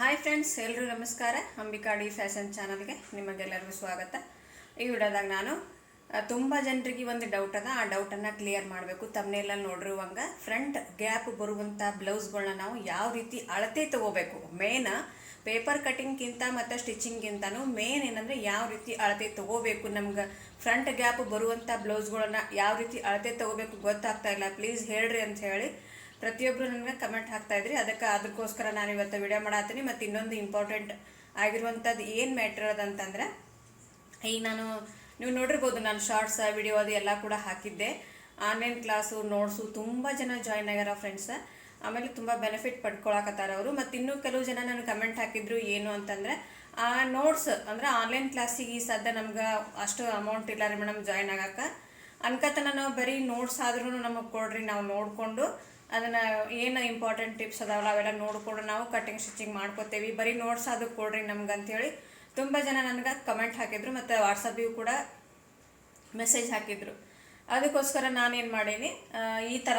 Hi friends ಎಲ್ಲರೂ ನಮಸ್ಕಾರ. Ambika D fashion ಚಾನಲ್ಗೆ ನಿಮಗೆಲ್ಲರಿಗೂ ಸ್ವಾಗತ. ಈ ವಿಡಿಯೋದಾಗ ನಾನು ತುಂಬ ಜನರಿಗೆ ಒಂದು ಡೌಟ್ ಅದ. ಆ ಡೌಟನ್ನು ಕ್ಲಿಯರ್ ಮಾಡಬೇಕು. ತಮ್ಮನೆಲ್ಲ ನೋಡಿರುವಂಗೆ ಫ್ರಂಟ್ ಗ್ಯಾಪ್ ಬರುವಂಥ ಬ್ಲೌಸ್ಗಳನ್ನ ನಾವು ಯಾವ ರೀತಿ ಅಳತೆ ತಗೋಬೇಕು? ಮೇನ್ ಪೇಪರ್ ಕಟಿಂಗ್ಗಿಂತ ಮತ್ತು ಸ್ಟಿಚಿಂಗ್ಗಿಂತನೂ ಮೇನ್ ಏನಂದರೆ ಯಾವ ರೀತಿ ಅಳತೆ ತಗೋಬೇಕು? ನಮ್ಗೆ ಫ್ರಂಟ್ ಗ್ಯಾಪ್ ಬರುವಂಥ ಬ್ಲೌಸ್ಗಳನ್ನ ಯಾವ ರೀತಿ ಅಳತೆ ತಗೋಬೇಕು ಗೊತ್ತಾಗ್ತಾ ಇಲ್ಲ. ಪ್ಲೀಸ್ ಹೇಳ್ರಿ ಅಂತ ಹೇಳಿ ಪ್ರತಿಯೊಬ್ಬರು ನನಗೆ ಕಮೆಂಟ್ ಹಾಕ್ತಾ ಇದ್ರಿ. ಅದಕ್ಕೆ ಅದಕ್ಕೋಸ್ಕರ ನಾನು ಇವತ್ತು ವಿಡಿಯೋ ಮಾಡತ್ತೀನಿ. ಮತ್ತು ಇನ್ನೊಂದು ಇಂಪಾರ್ಟೆಂಟ್ ಆಗಿರುವಂಥದ್ದು ಏನು ಮ್ಯಾಟ್ರ್ ಅದಂತಂದ್ರೆ ಈಗ ನಾನು, ನೀವು ನೋಡಿರ್ಬೋದು ನಾನು ಶಾರ್ಟ್ಸ್ ವಿಡಿಯೋ ಅದು ಎಲ್ಲ ಕೂಡ ಹಾಕಿದ್ದೆ. ಆನ್ಲೈನ್ ಕ್ಲಾಸು ನೋಟ್ಸು ತುಂಬ ಜನ ಜಾಯ್ನ್ ಆಗ್ಯಾರ ಫ್ರೆಂಡ್ಸ್ ಆಮೇಲೆ ತುಂಬ ಬೆನಿಫಿಟ್ ಪಡ್ಕೊಳಕತ್ತಾರ ಅವರು. ಮತ್ತು ಇನ್ನೂ ಕೆಲವು ಜನ ನನಗೆ ಕಮೆಂಟ್ ಹಾಕಿದ್ರು ಏನು ಅಂತಂದರೆ, ಆ ನೋಟ್ಸ್ ಅಂದರೆ ಆನ್ಲೈನ್ ಕ್ಲಾಸಿಗೆ ಈ ಸದ್ಯ ನಮ್ಗೆ ಅಷ್ಟು ಅಮೌಂಟ್ ಇಲ್ಲ ರೀ ಮೇಡಮ್ ಜಾಯ್ನ್ ಆಗಕ್ಕೆ. ಅನ್ಕತನ ನಾವು ಬರೀ ನೋಟ್ಸ್ ಆದ್ರೂ ನಮಗೆ ಕೊಡ್ರಿ. ನಾವು ನೋಡಿಕೊಂಡು ಅದನ್ನು ಏನು ಇಂಪಾರ್ಟೆಂಟ್ ಟಿಪ್ಸ್ ಅದಾವಲ್ಲ ಅವೆಲ್ಲ ನೋಡಿಕೊಂಡು ನಾವು ಕಟಿಂಗ್ ಸ್ಟಿಚಿಂಗ್ ಮಾಡ್ಕೋತೇವೆ. ಬರೀ ನೋಟ್ಸ್ ಅದು ಕೊಡ್ರಿ ನಮ್ಗೆ ಅಂತೇಳಿ ತುಂಬ ಜನ ನನಗೆ ಕಮೆಂಟ್ ಹಾಕಿದ್ರು ಮತ್ತು ವಾಟ್ಸಪ್ಪಿಗೂ ಕೂಡ ಮೆಸೇಜ್ ಹಾಕಿದ್ರು. ಅದಕ್ಕೋಸ್ಕರ ನಾನೇನು ಮಾಡೀನಿ ಈ ಥರ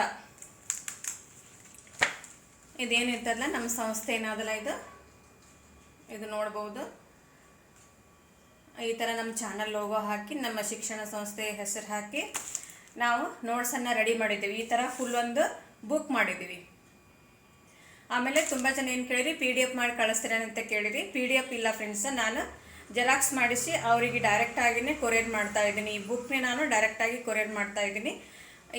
ಇದೇನಿರ್ತದಲ್ಲ ನಮ್ಮ ಸಂಸ್ಥೆ ಏನಾದಲ್ಲ ಇದು? ಇದು ನೋಡ್ಬೋದು. ಈ ಥರ ನಮ್ಮ ಚಾನಲ್ ಲೋಗೋ ಹಾಕಿ, ನಮ್ಮ ಶಿಕ್ಷಣ ಸಂಸ್ಥೆ ಹೆಸರು ಹಾಕಿ ನಾವು ನೋಟ್ಸನ್ನು ರೆಡಿ ಮಾಡಿದ್ದೇವೆ. ಈ ಥರ ಫುಲ್ ಒಂದು ಬುಕ್ ಮಾಡಿದ್ದೀವಿ. ಆಮೇಲೆ ತುಂಬ ಜನ ಏನು ಕೇಳಿರಿ ಪಿ ಡಿ ಎಫ್ ಮಾಡಿ ಕಳಿಸ್ತೀರಾ ಅಂತ ಕೇಳಿರಿ. ಪಿ ಡಿ ಎಫ್ ಇಲ್ಲ ಫ್ರೆಂಡ್ಸ್ ನಾನು ಜೆರಾಕ್ಸ್ ಮಾಡಿಸಿ, ಅವರಿಗೆ ಡೈರೆಕ್ಟಾಗಿಯೇ ಕೊರಿಯರ್ ಮಾಡ್ತಾ ಇದ್ದೀನಿ. ಈ ಬುಕ್ನೇ ನಾನು ಡೈರೆಕ್ಟಾಗಿ ಕೊರಿಯರ್ ಮಾಡ್ತಾ ಇದ್ದೀನಿ.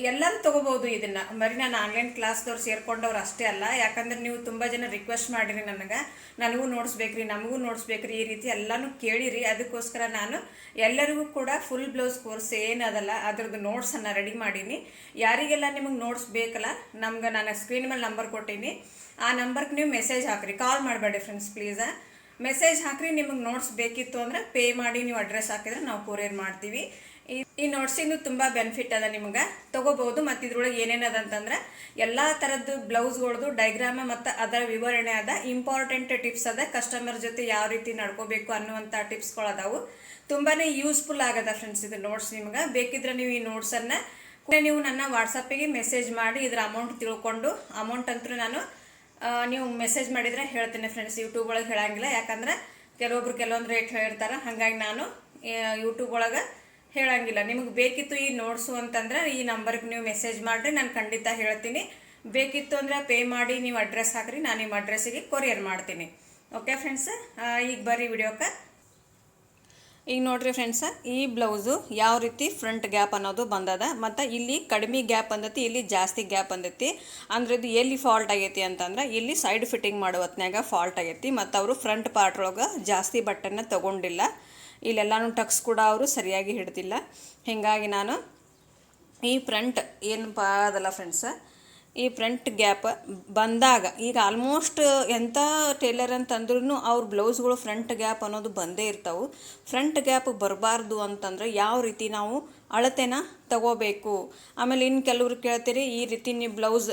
ಎಲ್ಲರೂ ತೊಗೋಬೋದು ಇದನ್ನು. ಬರೀ ನಾನು ಆನ್ಲೈನ್ ಕ್ಲಾಸ್ದವ್ರು ಸೇರ್ಕೊಂಡವ್ರು ಅಷ್ಟೇ ಅಲ್ಲ, ಯಾಕಂದ್ರೆ ನೀವು ತುಂಬ ಜನ ರಿಕ್ವೆಸ್ಟ್ ಮಾಡಿರಿ ನನಗೆ. ನನಗೂ ನೋಡಿಸ್ಬೇಕ್ರಿ, ನಮಗೂ ನೋಡಿಸ್ಬೇಕ್ರಿ, ಈ ರೀತಿ ಎಲ್ಲನೂ ಕೇಳಿರಿ. ಅದಕ್ಕೋಸ್ಕರ ನಾನು ಎಲ್ಲರಿಗೂ ಕೂಡ ಫುಲ್ ಬ್ಲೌಸ್ ಕೋರ್ಸ್ ಏನದಲ್ಲ, ಅದ್ರದ್ದು ನೋಟ್ಸನ್ನು ರೆಡಿ ಮಾಡೀನಿ. ಯಾರಿಗೆಲ್ಲ ನಿಮಗೆ ನೋಟ್ಸ್ ಬೇಕಲ್ಲ, ನಮ್ಗೆ ನಾನು ಸ್ಕ್ರೀನ್ ಮೇಲೆ ನಂಬರ್ ಕೊಟ್ಟೀನಿ. ಆ ನಂಬರ್ಗೆ ನೀವು ಮೆಸೇಜ್ ಹಾಕ್ರಿ. ಕಾಲ್ ಮಾಡಬೇಡಿ ಫ್ರೆಂಡ್ಸ್ ಪ್ಲೀಸ ಮೆಸೇಜ್ ಹಾಕ್ರಿ, ನಿಮಗೆ ನೋಟ್ಸ್ ಬೇಕಿತ್ತು ಅಂದರೆ ಪೇ ಮಾಡಿ, ನೀವು ಅಡ್ರೆಸ್ ಹಾಕಿದ್ರೆ ನಾವು ಕೊರಿಯರ್ ಮಾಡ್ತೀವಿ. ಈ ಈ ನೋಟ್ಸಿಂದು ತುಂಬ ಬೆನಿಫಿಟ್ ಅದ ನಿಮ್ಗೆ. ತೊಗೋಬೋದು ಮತ್ತು ಇದ್ರೊಳಗೆ ಏನೇನು ಅದ ಅಂತಂದ್ರೆ ಎಲ್ಲ ಥರದ್ದು ಬ್ಲೌಸ್ಗಳದ್ದು ಡೈಗ್ರಾಮ ಮತ್ತು ಅದರ ವಿವರಣೆ ಅದ. ಇಂಪಾರ್ಟೆಂಟ್ ಟಿಪ್ಸ್ ಅದ. ಕಸ್ಟಮರ್ ಜೊತೆ ಯಾವ ರೀತಿ ನಡ್ಕೋಬೇಕು ಅನ್ನುವಂಥ ಟಿಪ್ಸ್ಗಳದಾವು ತುಂಬಾ ಯೂಸ್ಫುಲ್ ಆಗದ ಫ್ರೆಂಡ್ಸ್ ಇದು ನೋಟ್ಸ್ ನಿಮ್ಗೆ. ಬೇಕಿದ್ರೆ ನೀವು ಈ ನೋಟ್ಸನ್ನು ನೀವು ನನ್ನ ವಾಟ್ಸಪ್ಪಿಗೆ ಮೆಸೇಜ್ ಮಾಡಿ, ಇದ್ರ ಅಮೌಂಟ್ ತಿಳ್ಕೊಂಡು ಅಮೌಂಟ್ ಅಂತೂ ನಾನು ನೀವು ಮೆಸೇಜ್ ಮಾಡಿದರೆ ಹೇಳ್ತೀನಿ ಫ್ರೆಂಡ್ಸ್ ಯೂಟ್ಯೂಬ್ ಒಳಗೆ ಹೇಳಂಗಿಲ್ಲ. ಯಾಕಂದ್ರೆ ಕೆಲವೊಬ್ರು ಕೆಲವೊಂದು ರೇಟ್ ಹೇಳಿರ್ತಾರೆ ಹಾಗಾಗಿ ನಾನು ಯೂಟ್ಯೂಬ್ ಒಳಗೆ ಹೇಳಂಗಿಲ್ಲ. ನಿಮಗೆ ಬೇಕಿತ್ತು ಈ ನೋಟ್ಸು ಅಂತಂದ್ರೆ ಈ ನಂಬರ್ಗೆ ನೀವು ಮೆಸೇಜ್ ಮಾಡಿರಿ, ನಾನು ಖಂಡಿತ ಹೇಳ್ತೀನಿ. ಬೇಕಿತ್ತು ಅಂದರೆ ಪೇ ಮಾಡಿ, ನೀವು ಅಡ್ರೆಸ್ ಹಾಕ್ರಿ, ನಾನು ನಿಮ್ಮ ಅಡ್ರೆಸ್ಸಿಗೆ ಕೊರಿಯರ್ ಮಾಡ್ತೀನಿ. ಓಕೆ ಫ್ರೆಂಡ್ಸ್ ಈಗ ಬರ್ರಿ ವಿಡಿಯೋಕ್ಕೆ ಈಗ ನೋಡ್ರಿ ಫ್ರೆಂಡ್ಸ ಈ ಬ್ಲೌಸು ಯಾವ ರೀತಿ ಫ್ರಂಟ್ ಗ್ಯಾಪ್ ಅನ್ನೋದು ಬಂದದ, ಮತ್ತು ಇಲ್ಲಿ ಕಡಿಮೆ ಗ್ಯಾಪ್ ಬಂದೈತಿ, ಇಲ್ಲಿ ಜಾಸ್ತಿ ಗ್ಯಾಪ್ ಬಂದೈತಿ. ಅಂದ್ರೆ ಇದು ಎಲ್ಲಿ ಫಾಲ್ಟ್ ಆಗೈತಿ ಅಂತಂದ್ರೆ ಇಲ್ಲಿ ಸೈಡ್ ಫಿಟ್ಟಿಂಗ್ ಮಾಡೋ ಹೊತ್ನ್ಯಾಗ ಫಾಲ್ಟ್ ಆಗೈತಿ, ಮತ್ತು ಅವರು ಫ್ರಂಟ್ ಪಾರ್ಟ್ ಒಳಗೆ ಜಾಸ್ತಿ ಬಟ್ಟೆನ ತೊಗೊಂಡಿಲ್ಲ. ಇಲ್ಲೆಲ್ಲಾನು ಟಕ್ಸ್ ಕೂಡ ಅವರು ಸರಿಯಾಗಿ ಹಿಡ್ದಿಲ್ಲ. ಹೀಗಾಗಿ ನಾನು ಈ ಫ್ರಂಟ್ ಏನು ಅದಲ್ಲ ಫ್ರೆಂಡ್ಸ ಈ ಫ್ರಂಟ್ ಗ್ಯಾಪ್ ಬಂದಾಗ ಈಗ ಆಲ್ಮೋಸ್ಟ್ ಎಂಥ ಟೇಲರ್ ಅಂತಂದ್ರೂ ಅವ್ರ ಬ್ಲೌಸ್ಗಳು ಫ್ರಂಟ್ ಗ್ಯಾಪ್ ಅನ್ನೋದು ಬಂದೇ ಇರ್ತಾವೆ. ಫ್ರಂಟ್ ಗ್ಯಾಪ್ ಬರಬಾರ್ದು ಅಂತಂದ್ರೆ ಯಾವ ರೀತಿ ನಾವು ಅಳತೆನ ತಗೋಬೇಕು. ಆಮೇಲೆ ಇನ್ನು ಕೆಲವ್ರು ಕೇಳ್ತೀರಿ ಈ ರೀತಿ ನೀವು ಬ್ಲೌಸ್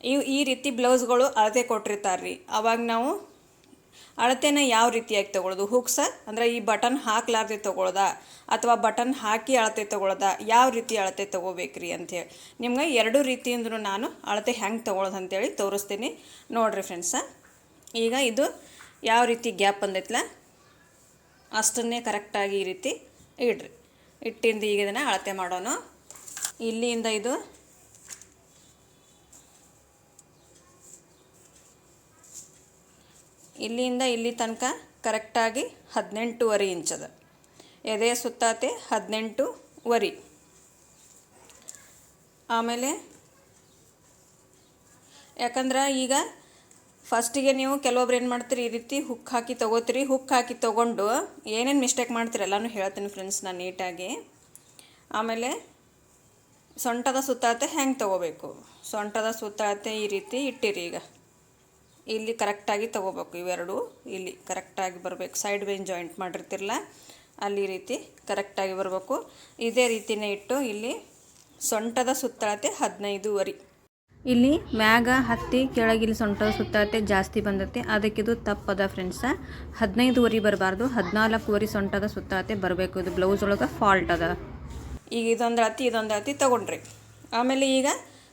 ಈ ಈ ರೀತಿ ಬ್ಲೌಸ್ಗಳು ಅಳತೆ ಕೊಟ್ಟಿರ್ತಾರೆ ರೀ ಅವಾಗ ನಾವು ಅಳತೆನ ಯಾವ ರೀತಿಯಾಗಿ ತಗೊಳ್ಳೋದು ಹುಕ್ಸ ಅಂದರೆ ಈ ಬಟನ್ ಹಾಕ್ಲಾರ್ದೆ ತೊಗೊಳ್ದ? ಅಥವಾ ಬಟನ್ ಹಾಕಿ ಅಳತೆ ತೊಗೊಳ್ದ? ಯಾವ ರೀತಿ ಅಳತೆ ತೊಗೋಬೇಕ್ರಿ ಅಂಥೇಳಿ ನಿಮ್ಗೆ ಎರಡು ರೀತಿಯಿಂದನೂ ನಾನು ಅಳತೆ ಹೆಂಗೆ ತೊಗೊಳೋದು ಅಂತೇಳಿ ತೋರಿಸ್ತೀನಿ. ನೋಡಿರಿ ಫ್ರೆಂಡ್ಸ ಈಗ ಇದು ಯಾವ ರೀತಿ ಗ್ಯಾಪ್ ಬಂದೈತಲ್ಲ ಅಷ್ಟನ್ನೇ ಕರೆಕ್ಟಾಗಿ ಈ ರೀತಿ ಇಡ್ರಿ. ಇಟ್ಟಿಂದ ಈಗ ಇದನ್ನು ಅಳತೆ ಮಾಡೋಣ ಇಲ್ಲಿಂದ ಇದು ಇಲ್ಲಿಂದ ಇಲ್ಲಿ ತನಕ ಕರೆಕ್ಟಾಗಿ ಹದಿನೆಂಟುವರೆ ಇಂಚದ. ಎದೆಯ ಸುತ್ತಾತೆ ಹದಿನೆಂಟು ವರಿ ಆಮೇಲೆ ಯಾಕಂದ್ರೆ ಈಗ ಫಸ್ಟಿಗೆ ನೀವು ಕೆಲವೊಬ್ರು ಏನು ಮಾಡ್ತೀರಿ, ಈ ರೀತಿ ಹುಕ್ ಹಾಕಿ ತೊಗೋತೀರಿ. ಹುಕ್ ಹಾಕಿ ತೊಗೊಂಡು ಏನೇನು ಮಿಸ್ಟೇಕ್ ಮಾಡ್ತೀರಿ ಎಲ್ಲನೂ ಹೇಳ್ತೀನಿ ಫ್ರೆಂಡ್ಸ್ ನಾನು ನೀಟಾಗಿ. ಆಮೇಲೆ ಸೊಂಟದ ಸುತ್ತಾತೆ ಹೆಂಗೆ ತೊಗೋಬೇಕು? ಸೊಂಟದ ಸುತ್ತಾತೆ ಈ ರೀತಿ ಇಟ್ಟಿರಿ ಈಗ. ಇಲ್ಲಿ ಕರೆಕ್ಟಾಗಿ ತೊಗೋಬೇಕು ಇವೆರಡು. ಇಲ್ಲಿ ಕರೆಕ್ಟಾಗಿ ಬರಬೇಕು. ಸೈಡ್ ವೇನ್ ಜಾಯಿಂಟ್ ಮಾಡಿರ್ತಿರಲ್ಲ, ಅಲ್ಲಿ ರೀತಿ ಕರೆಕ್ಟಾಗಿ ಬರಬೇಕು. ಇದೇ ರೀತಿನೇ ಇಟ್ಟು ಇಲ್ಲಿ ಸೊಂಟದ ಸುತ್ತಳತೆ ಹದಿನೈದುವರೆ. ಇಲ್ಲಿ ಮ್ಯಾಗ ಹತ್ತಿ ಕೆಳಗಿಲ್ಲಿ ಸೊಂಟದ ಸುತ್ತಳತೆ ಜಾಸ್ತಿ ಬಂದೈತೆ. ಅದಕ್ಕಿದು ತಪ್ಪದ ಫ್ರೆಂಡ್ಸ ಹದಿನೈದುವರೆ ಬರಬಾರ್ದು. ಹದಿನಾಲ್ಕುವರೆ ಸೊಂಟದ ಸುತ್ತಳತೆ ಬರಬೇಕು. ಇದು ಬ್ಲೌಸ್ ಒಳಗೆ ಫಾಲ್ಟ್ ಅದ. ಈಗ ಇದೊಂದು ಅಳತಿ ಇದೊಂದು ಅಳತಿ ತೊಗೊಂಡ್ರಿ. ಆಮೇಲೆ ಈಗ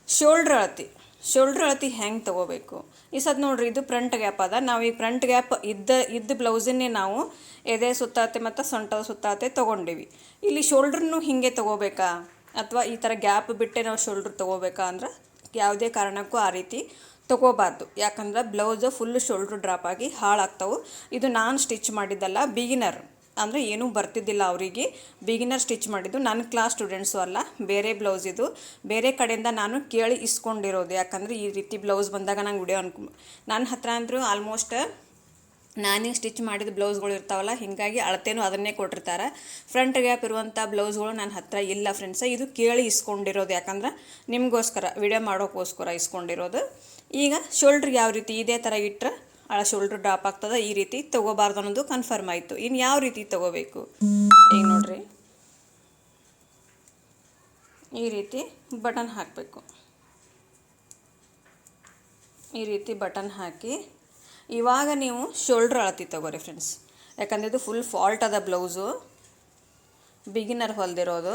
ಶೋಲ್ಡ್ರ್ ಅಳತಿ. ಶೋಲ್ಡ್ರ್ ಅಳತಿ ಹೆಂಗೆ ತೊಗೋಬೇಕು? ಈ ಸದ್ ನೋಡ್ರಿ, ಇದು ಫ್ರಂಟ್ ಗ್ಯಾಪ್ ಅದ. ನಾವು ಈ ಫ್ರಂಟ್ ಗ್ಯಾಪ್ ಇದ್ದ ಇದ್ದ ಬ್ಲೌಸನ್ನೇ ನಾವು ಎದೆ ಸುತ್ತಾತೆ ಮತ್ತು ಸೊಂಟದ ಸುತ್ತಾತೆ ತೊಗೊಂಡಿವಿ. ಇಲ್ಲಿ ಶೋಲ್ಡ್ರನ್ನು ಹಿಂಗೆ ತೊಗೋಬೇಕಾ? ಅಥವಾ ಈ ಥರ ಗ್ಯಾಪ್ ಬಿಟ್ಟೆ ನಾವು ಶೋಲ್ಡ್ರ್ ತೊಗೋಬೇಕಾ ಅಂದ್ರೆ ಯಾವುದೇ ಕಾರಣಕ್ಕೂ ಆ ರೀತಿ ತೊಗೋಬಾರ್ದು. ಯಾಕಂದ್ರೆ ಬ್ಲೌಸ್ ಫುಲ್ ಶೋಲ್ಡ್ರ್ ಡ್ರಾಪ್ ಆಗಿ ಹಾಳಾಗ್ತಾವೆ. ಇದು ನಾನು ಸ್ಟಿಚ್ ಮಾಡಿದ್ದಲ್ಲ ಬಿಗಿನರ್. ಅಂದರೆ ಏನೂ ಬರ್ತಿದ್ದಿಲ್ಲ ಅವರಿಗೆ. ಬಿಗಿನರ್ ಸ್ಟಿಚ್ ಮಾಡಿದ್ದು. ನನ್ನ ಕ್ಲಾಸ್ ಸ್ಟೂಡೆಂಟ್ಸು ಅಲ್ಲ. ಬೇರೆ ಬ್ಲೌಸ್ ಇದು. ಬೇರೆ ಕಡೆಯಿಂದ ನಾನು ಕೇಳಿ ಇಸ್ಕೊಂಡಿರೋದು. ಯಾಕಂದರೆ ಈ ರೀತಿ ಬ್ಲೌಸ್ ಬಂದಾಗ ನಂಗೆ ವಿಡಿಯೋ ಅನ್ಕೊ ನನ್ನ ಹತ್ರ ಅಂದರೂ ಆಲ್ಮೋಸ್ಟ್ ನಾನೇ ಸ್ಟಿಚ್ ಮಾಡಿದ ಬ್ಲೌಸ್ಗಳು ಇರ್ತಾವಲ್ಲ, ಹೀಗಾಗಿ ಅಳತೆನೂ ಅದನ್ನೇ ಕೊಟ್ಟಿರ್ತಾರೆ. ಫ್ರಂಟ್ ಗ್ಯಾಪ್ ಇರುವಂಥ ಬ್ಲೌಸ್ಗಳು ನನ್ನ ಹತ್ರ ಇಲ್ಲ ಫ್ರೆಂಡ್ಸ ಇದು ಕೇಳಿ ಇಸ್ಕೊಂಡಿರೋದು. ಯಾಕಂದ್ರೆ ನಿಮಗೋಸ್ಕರ ವಿಡಿಯೋ ಮಾಡೋಕ್ಕೋಸ್ಕರ ಇಸ್ಕೊಂಡಿರೋದು. ಈಗ ಶೋಲ್ಡ್ರ್ ಯಾವ ರೀತಿ ಇದೇ ಥರ ಇಟ್ಟರೆ ಅಳ ಶೋಲ್ಡ್ರ್ ಡ್ರಾಪ್ ಆಗ್ತದೆ, ಈ ರೀತಿ ತೊಗೋಬಾರ್ದು ಅನ್ನೋದು ಕನ್ಫರ್ಮ್ ಆಯಿತು. ಇನ್ನು ಯಾವ ರೀತಿ ತೊಗೋಬೇಕು? ಈಗ ನೋಡ್ರಿ. ಈ ರೀತಿ ಬಟನ್ ಹಾಕಬೇಕು. ಈ ರೀತಿ ಬಟನ್ ಹಾಕಿ, ಇವಾಗ ನೀವು ಶೋಲ್ಡ್ರ್ ಅಳತಿ ತಗೋರಿ ಫ್ರೆಂಡ್ಸ್ ಯಾಕಂದ್ರೆ ಇದು ಫುಲ್ ಫಾಲ್ಟ್ ಅದ ಬ್ಲೌಸು ಬಿಗಿನರ್ ಹೊಲ್ದಿರೋದು.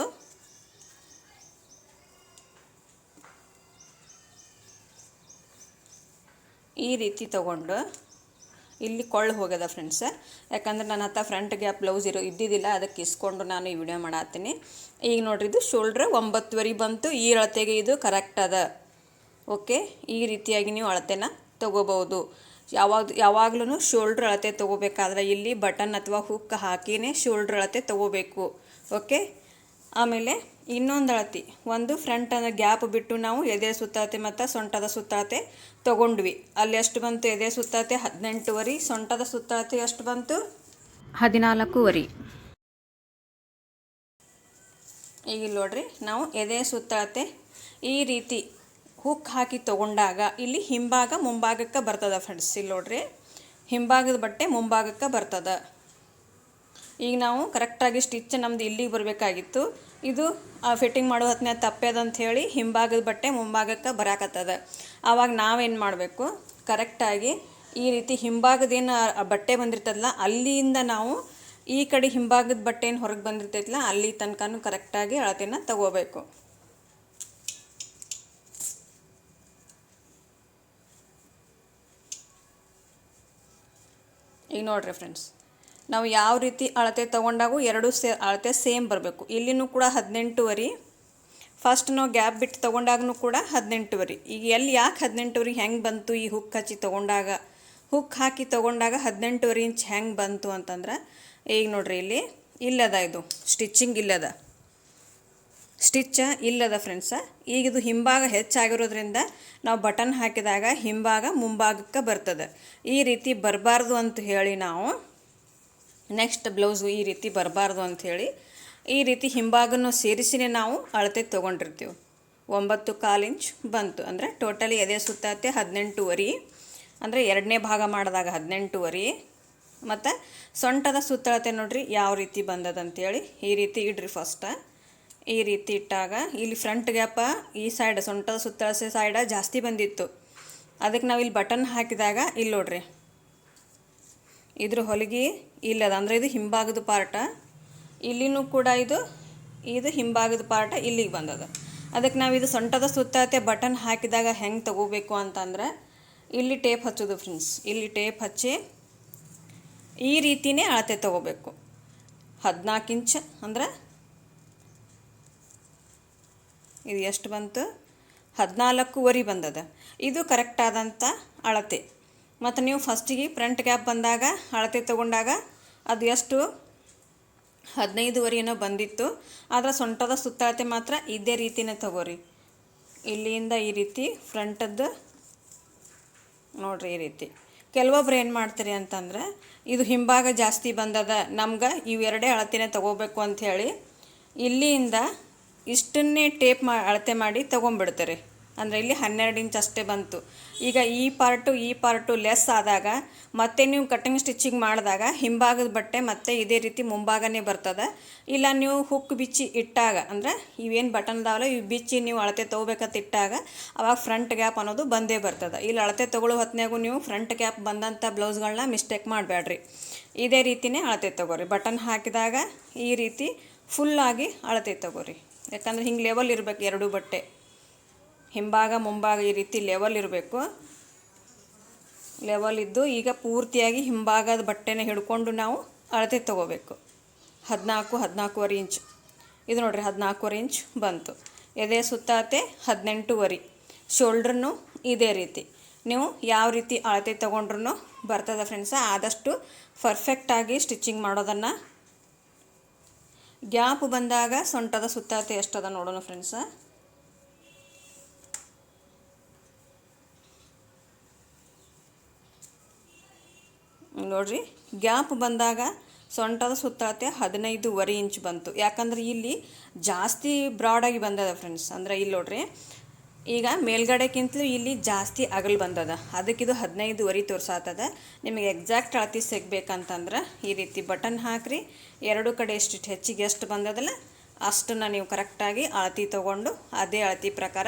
ಈ ರೀತಿ ತಗೊಂಡು ಇಲ್ಲಿ ಕೊಳ್ಳು ಹೋಗ್ಯದ ಫ್ರೆಂಡ್ಸ್ ಯಾಕಂದ್ರೆ ನನ್ನ ಹತ್ರ ಫ್ರಂಟ್ ಗ್ಯಾಪ್ ಬ್ಲೌಸ್ ಇರೋ ಇದ್ದಿದ್ದಿಲ್ಲ, ಅದಕ್ಕೆ ಇಸ್ಕೊಂಡು ನಾನು ಈ ವಿಡಿಯೋ ಮಾಡತ್ತೀನಿ. ಈಗ ನೋಡ್ರಿ, ಇದು ಶೋಲ್ಡ್ರ್ ಒಂಬತ್ತುವರೆ ಬಂತು, ಈ ಅಳತೆಗೆ ಇದು ಕರೆಕ್ಟ್ ಅದ. ಓಕೆ ಈ ರೀತಿಯಾಗಿ ನೀವು ಅಳತೆನ ತೊಗೋಬೋದು ಯಾವಾಗ ಯಾವಾಗ್ಲೂ ಶೋಲ್ಡ್ರ್ ಅಳತೆ ತೊಗೋಬೇಕಾದ್ರೆ ಇಲ್ಲಿ ಬಟನ್ ಅಥವಾ ಹುಕ್ ಹಾಕಿನೇ ಶೋಲ್ಡ್ರ್ ಅಳತೆ ತೊಗೋಬೇಕು. ಓಕೆ ಆಮೇಲೆ ಇನ್ನೊಂದು ಅಳತಿ. ಒಂದು ಫ್ರಂಟ್ ಅಂದರೆ ಗ್ಯಾಪ್ ಬಿಟ್ಟು ನಾವು ಎದೆ ಸುತ್ತಾತೆ ಮತ್ತು ಸೊಂಟದ ಸುತ್ತಾತೆ ತೊಗೊಂಡ್ವಿ. ಅಲ್ಲಿ ಎಷ್ಟು ಬಂತು ಎದೆ ಸುತ್ತಾತೆ ಹದಿನೆಂಟುವರೆ ಸೊಂಟದ ಸುತ್ತಾತೆ ಎಷ್ಟು ಬಂತು? ಹದಿನಾಲ್ಕೂವರೆ. ಈಗ ಇಲ್ಲಿ ನೋಡ್ರಿ ನಾವು ಎದೆ ಸುತ್ತಾತೆ ಈ ರೀತಿ ಹುಕ್ ಹಾಕಿ ತೊಗೊಂಡಾಗ ಇಲ್ಲಿ ಹಿಂಭಾಗ ಮುಂಭಾಗಕ್ಕೆ ಬರ್ತದ ಫ್ರೆಂಡ್ಸ್ ಇಲ್ಲಿ ನೋಡ್ರಿ ಹಿಂಭಾಗದ ಬಟ್ಟೆ ಮುಂಭಾಗಕ್ಕೆ ಬರ್ತದ. ಈಗ ನಾವು ಕರೆಕ್ಟಾಗಿ ಸ್ಟಿಚ್ ನಮ್ದು ಇಲ್ಲಿಗೆ ಬರಬೇಕಾಗಿತ್ತು. ಇದು ಫಿಟ್ಟಿಂಗ್ ಮಾಡೋ ಹೊತ್ತಿನ ತಪ್ಪೇದ ಅಂತ ಹೇಳಿ ಹಿಂಭಾಗದ ಬಟ್ಟೆ ಮುಂಭಾಗಕ್ಕೆ ಬರಾಕತ್ತದ. ಆವಾಗ ನಾವೇನು ಮಾಡಬೇಕು? ಕರೆಕ್ಟಾಗಿ ಈ ರೀತಿ ಹಿಂಭಾಗದೇನು ಬಟ್ಟೆ ಬಂದಿರ್ತದಲ್ಲ ಅಲ್ಲಿಂದ ನಾವು ಈ ಕಡೆ ಹಿಂಭಾಗದ ಬಟ್ಟೆ ಏನು ಹೊರಗೆ ಬಂದಿರ್ತೈತಲ್ಲ ಅಲ್ಲಿ ತನಕನೂ ಕರೆಕ್ಟಾಗಿ ಅಳತೆನ ತಗೋಬೇಕು. ಈಗ ನೋಡ್ರಿ ಫ್ರೆಂಡ್ಸ್ ನಾವು ಯಾವ ರೀತಿ ಅಳತೆ ತೊಗೊಂಡಾಗೂ ಎರಡು ಸೇ, ಅಳತೆ ಸೇಮ್ ಬರಬೇಕು. ಇಲ್ಲಿನೂ ಕೂಡ ಹದಿನೆಂಟುವರೆ ಫಸ್ಟ್ ನಾವು ಗ್ಯಾಪ್ ಬಿಟ್ಟು ತೊಗೊಂಡಾಗೂ ಕೂಡ ಹದಿನೆಂಟುವರೆ. ಈಗ ಎಲ್ಲಿ ಯಾಕೆ ಹದಿನೆಂಟುವರೆ ಹೆಂಗೆ ಬಂತು ಈ ಹುಕ್ ಹಚ್ಚಿ ತೊಗೊಂಡಾಗ? ಹುಕ್ ಹಾಕಿ ತೊಗೊಂಡಾಗ ಹದಿನೆಂಟುವರೆ ಇಂಚ್ ಹೆಂಗೆ ಬಂತು ಅಂತಂದ್ರೆ, ಈಗ ನೋಡ್ರಿ ಇಲ್ಲಿ ಇಲ್ಲದ ಇದು, ಸ್ಟಿಚ್ಚಿಂಗ್ ಇಲ್ಲದ. ಸ್ಟಿಚ್ಚ ಇಲ್ಲದ ಫ್ರೆಂಡ್ಸ, ಈಗ ಇದು ಹಿಂಭಾಗ ಹೆಚ್ಚಾಗಿರೋದ್ರಿಂದ ನಾವು ಬಟನ್ ಹಾಕಿದಾಗ ಹಿಂಭಾಗ ಮುಂಭಾಗಕ್ಕೆ ಬರ್ತದೆ. ಈ ರೀತಿ ಬರಬಾರ್ದು ಅಂತ ಹೇಳಿ ನಾವು ನೆಕ್ಸ್ಟ್ ಬ್ಲೌಸು ಈ ರೀತಿ ಬರಬಾರ್ದು ಅಂಥೇಳಿ ಈ ರೀತಿ ಹಿಂಭಾಗನೂ ಸೇರಿಸಿನೇ ನಾವು ಅಳತೆ ತೊಗೊಂಡಿರ್ತೀವಿ. ಒಂಬತ್ತು ಕಾಲು ಇಂಚ್ ಬಂತು. ಅಂದರೆ ಟೋಟಲಿ ಎದೆ ಸುತ್ತಾತೆ ಹದಿನೆಂಟುವರೆ. ಅಂದರೆ ಎರಡನೇ ಭಾಗ ಮಾಡಿದಾಗ ಹದಿನೆಂಟುವರೆ. ಮತ್ತು ಸೊಂಟದ ಸುತ್ತಳತೆ ನೋಡಿರಿ ಯಾವ ರೀತಿ ಬಂದದಂತೇಳಿ ಈ ರೀತಿ ಇಡ್ರಿ ಫಸ್ಟ ಈ ರೀತಿ ಇಟ್ಟಾಗ ಇಲ್ಲಿ ಫ್ರಂಟ್ ಗ್ಯಾಪ ಈ ಸೈಡ್ ಸೊಂಟದ ಸುತ್ತಳಸೆ ಸೈಡ ಜಾಸ್ತಿ ಬಂದಿತ್ತು. ಅದಕ್ಕೆ ನಾವು ಇಲ್ಲಿ ಬಟನ್ ಹಾಕಿದಾಗ ಇಲ್ಲಿ ನೋಡ್ರಿ. ಇದ್ರ ಹೊಲಿಗೆ ಇಲ್ಲದ ಅಂದರೆ ಇದು ಹಿಂಭಾಗದ ಪಾರ್ಟ, ಇಲ್ಲಿನೂ ಕೂಡ ಇದು ಇದು ಹಿಂಭಾಗದ ಪಾರ್ಟ ಇಲ್ಲಿಗೆ ಬಂದದ ಅದಕ್ಕೆ ನಾವು ಇದು ಸೊಂಟದ ಸುತ್ತಾತೆ ಬಟನ್ ಹಾಕಿದಾಗ ಹೆಂಗೆ ತಗೋಬೇಕು ಅಂತಂದ್ರೆ, ಇಲ್ಲಿ ಟೇಪ್ ಹಚ್ಚೋದು ಫ್ರೆಂಡ್ಸ್ ಇಲ್ಲಿ ಟೇಪ್ ಹಚ್ಚಿ ಈ ರೀತಿನೇ ಅಳತೆ ತಗೋಬೇಕು. ಹದಿನಾಲ್ಕು ಇಂಚ್ ಅಂದ್ರೆ, ಇದು ಎಷ್ಟು ಬಂತು? ಹದಿನಾಲ್ಕೂವರೆ ಬಂದದ. ಇದು ಕರೆಕ್ಟ್ ಆದಂಥ ಅಳತೆ. ಮತ್ತು ನೀವು ಫಸ್ಟಿಗೆ ಫ್ರಂಟ್ ಗ್ಯಾಪ್ ಬಂದಾಗ, ಅಳತೆ ತೊಗೊಂಡಾಗ ಅದು ಎಷ್ಟು ಹದಿನೈದುವರೆನೋ ಬಂದಿತ್ತು. ಆದರೆ ಸೊಂಟದ ಸುತ್ತಳತೆ ಮಾತ್ರ ಇದೇ ರೀತಿನೇ ತಗೋರಿ. ಇಲ್ಲಿಂದ ಈ ರೀತಿ, ಫ್ರಂಟದ್ದು ನೋಡ್ರಿ ಈ ರೀತಿ. ಕೆಲವೊಬ್ರು ಏನು ಮಾಡ್ತೀರಿ ಅಂತಂದ್ರೆ, ಇದು ಹಿಂಭಾಗ ಜಾಸ್ತಿ ಬಂದದ, ನಮ್ಗೆ ಇವೆರಡೇ ಅಳತೆನೇ ತಗೋಬೇಕು ಅಂಥೇಳಿ ಇಲ್ಲಿಯಿಂದ ಇಷ್ಟನ್ನೇ ಟೇಪ್ ಮಾ, ಅಳತೆ ಮಾಡಿ ತೊಗೊಂಬಿಡ್ತಾರೆ ಅಂದರೆ ಇಲ್ಲಿ ಹನ್ನೆರಡು ಇಂಚ್ ಅಷ್ಟೇ ಬಂತು. ಈಗ ಈ ಪಾರ್ಟು ಈ ಪಾರ್ಟು ಲೆಸ್ ಆದಾಗ ಮತ್ತೆ ನೀವು ಕಟ್ಟಿಂಗ್ ಸ್ಟಿಚಿಂಗ್ ಮಾಡಿದಾಗ ಹಿಂಭಾಗದ ಬಟ್ಟೆ ಮತ್ತೆ ಇದೇ ರೀತಿ ಮುಂಭಾಗನೇ ಬರ್ತದೆ. ಇಲ್ಲ ನೀವು ಹುಕ್ ಬಿಚ್ಚಿ ಇಟ್ಟಾಗ, ಅಂದರೆ ಇವೇನು ಬಟನ್ ಅದಾವಲ್ಲ, ಇವು ಬಿಚ್ಚಿ ನೀವು ಅಳತೆ ತೊಗೋಬೇಕಂತ ಇಟ್ಟಾಗ ಅವಾಗ ಫ್ರಂಟ್ ಗ್ಯಾಪ್ ಅನ್ನೋದು ಬಂದೇ ಬರ್ತದೆ. ಇಲ್ಲಿ ಅಳತೆ ತೊಗೊಳ್ಳೋ ಹೊತ್ತಿನಾಗೂ ನೀವು ಫ್ರಂಟ್ ಗ್ಯಾಪ್ ಬಂದಂಥ ಬ್ಲೌಸ್ಗಳನ್ನ ಮಿಸ್ಟೇಕ್ ಮಾಡಬೇಡ್ರಿ ಇದೇ ರೀತಿನೇ ಅಳತೆ ತೊಗೋರಿ. ಬಟನ್ ಹಾಕಿದಾಗ ಈ ರೀತಿ ಫುಲ್ಲಾಗಿ ಅಳತೆ ತೊಗೋರಿ. ಯಾಕಂದ್ರೆ ಹಿಂಗೆ ಲೆವೆಲ್ ಇರಬೇಕು ಎರಡೂ ಬಟ್ಟೆ. ಹಿಂಭಾಗ, ಮುಂಭಾಗ ಈ ರೀತಿ ಲೆವೆಲ್ ಇರಬೇಕು. ಲೆವೆಲ್ ಇದ್ದು ಈಗ ಪೂರ್ತಿಯಾಗಿ ಹಿಂಭಾಗದ ಬಟ್ಟೆನ ಹಿಡ್ಕೊಂಡು ನಾವು ಅಳತೆ ತೊಗೋಬೇಕು. ಹದಿನಾಲ್ಕು, ಹದಿನಾಲ್ಕೂವರೆ ಇಂಚ್ ಇದು ನೋಡಿರಿ ಹದಿನಾಲ್ಕೂವರೆ ಇಂಚ್ ಬಂತು. ಎದೆ ಸುತ್ತಾತೆ ಹದಿನೆಂಟುವರೆ. ಶೋಲ್ಡ್ರನ್ನು ಇದೇ ರೀತಿ. ನೀವು ಯಾವ ರೀತಿ ಅಳತೆ ತೊಗೊಂಡ್ರೂ ಬರ್ತದೆ ಫ್ರೆಂಡ್ಸ ಆದಷ್ಟು ಪರ್ಫೆಕ್ಟಾಗಿ ಸ್ಟಿಚಿಂಗ್ ಮಾಡೋದನ್ನು. ಗ್ಯಾಪ್ ಬಂದಾಗ ಸೊಂಟದ ಸುತ್ತಾತೆ ಎಷ್ಟದ ನೋಡೋಣ ಫ್ರೆಂಡ್ಸ ನೋಡ್ರಿ, ಗ್ಯಾಪ್ ಬಂದಾಗ ಸೊಂಟದ ಸುತ್ತಾತೆ ಹದಿನೈದುವರೆ ಇಂಚ್ ಬಂತು. ಯಾಕಂದ್ರೆ ಇಲ್ಲಿ ಜಾಸ್ತಿ ಬ್ರಾಡಾಗಿ ಬಂದದ ಫ್ರೆಂಡ್ಸ್ ಅಂದ್ರೆ ಇಲ್ಲಿ ನೋಡ್ರಿ, ಈಗ ಮೇಲ್ಗಡೆಕ್ಕಿಂತಲೂ ಇಲ್ಲಿ ಜಾಸ್ತಿ ಅಗಲ್ ಬಂದದ. ಅದಕ್ಕಿದು ಹದಿನೈದುವರೆ ತೋರ್ಸಾತದ. ನಿಮಗೆ ಎಕ್ಸಾಕ್ಟ್ ಅಳತಿ ಸಿಗ್ಬೇಕಂತಂದ್ರೆ ಈ ರೀತಿ ಬಟನ್ ಹಾಕ್ರಿ. ಎರಡು ಕಡೆ ಎಷ್ಟು ಹೆಚ್ಚಿಗೆ ಎಷ್ಟು ಬಂದದಲ್ಲ, ಅಷ್ಟನ್ನು ನೀವು ಕರೆಕ್ಟಾಗಿ ಅಳತಿ ತೊಗೊಂಡು ಅದೇ ಅಳತಿ ಪ್ರಕಾರ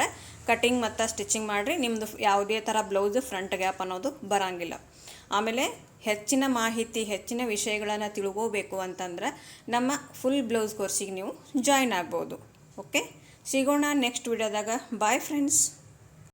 ಕಟಿಂಗ್ ಮತ್ತು ಸ್ಟಿಚಿಂಗ್ ಮಾಡಿರಿ. ನಿಮ್ಮದು ಯಾವುದೇ ಥರ ಬ್ಲೌಸ್ ಫ್ರಂಟ್ ಗ್ಯಾಪ್ ಅನ್ನೋದು ಬರೋಂಗಿಲ್ಲ. ಆಮೇಲೆ ಹೆಚ್ಚಿನ ಮಾಹಿತಿ, ಹೆಚ್ಚಿನ ವಿಷಯಗಳನ್ನು ತಿಳ್ಕೋಬೇಕು ಅಂತಂದ್ರೆ ನಮ್ಮ ಫುಲ್ ಬ್ಲೌಸ್ ಕೋರ್ಸಿಗೆ ನೀವು ಜಾಯ್ನ್ ಆಗ್ಬೋದು. ಓಕೆ ಸಿಗೋಣ ನೆಕ್ಸ್ಟ್ ವಿಡಿಯೋದಾಗ ಬಾಯ್ ಫ್ರೆಂಡ್ಸ್